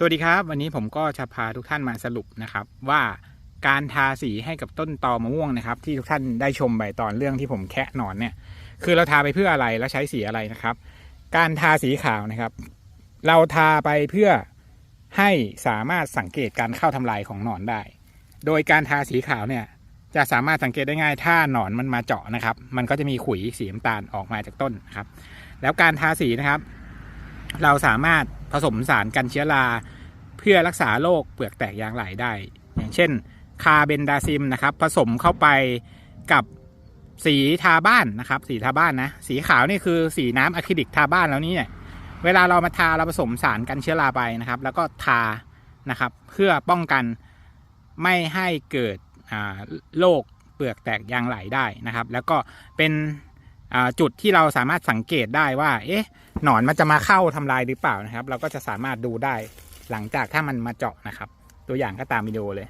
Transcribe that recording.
สวัสดีครับ วันนี้ผมก็จะพาทุกท่านมาสรุปนะครับ ว่าการทาสีให้กับต้นตอมะม่วงนะครับ ที่ทุกท่านได้ชมไปตอนเรื่องที่ผมแคะหนอนเนี่ย คือเราทาไปเพื่ออะไรแล้วใช้สีอะไรนะครับ การทาสีขาวนะครับ เราทาไปเพื่อให้สามารถสังเกตการเข้าทำลายของหนอนได้ โดยการทาสีขาวเนี่ยจะสามารถสังเกตได้ง่าย ถ้าหนอนมันมาเจาะนะครับ มันก็จะมีขุยสีน้ำตาลออกมาจากต้นนะครับ แล้วการทาสีนะครับ เราสามารถผสมสารกันเชื้อรา เพื่อรักษาโรคเปลือกแตกยางไหลได้ อย่างเช่นคาเบนดาซิมนะครับ ผสมเข้าไปกับสีทาบ้านนะครับ สีทาบ้านนะ สีขาวนี่คือสีน้ำอะคริลิกทาบ้านแล้วนี่เนี่ยเวลาเรามาทาเราผสมสารกันเชื้อราไปนะครับ แล้วก็ทานะครับ เพื่อป้องกันไม่ให้เกิดโรคเปลือกแตกยางไหลได้นะครับ แล้วก็เป็น จุดที่เราสามารถสังเกตได้ว่า เอ๊ะ หนอนมันจะมาเข้าทำลายหรือเปล่านะครับ เราก็จะสามารถดูได้หลังจากถ้ามันมาเจาะนะครับ ตัวอย่างก็ตามวิดีโอเลย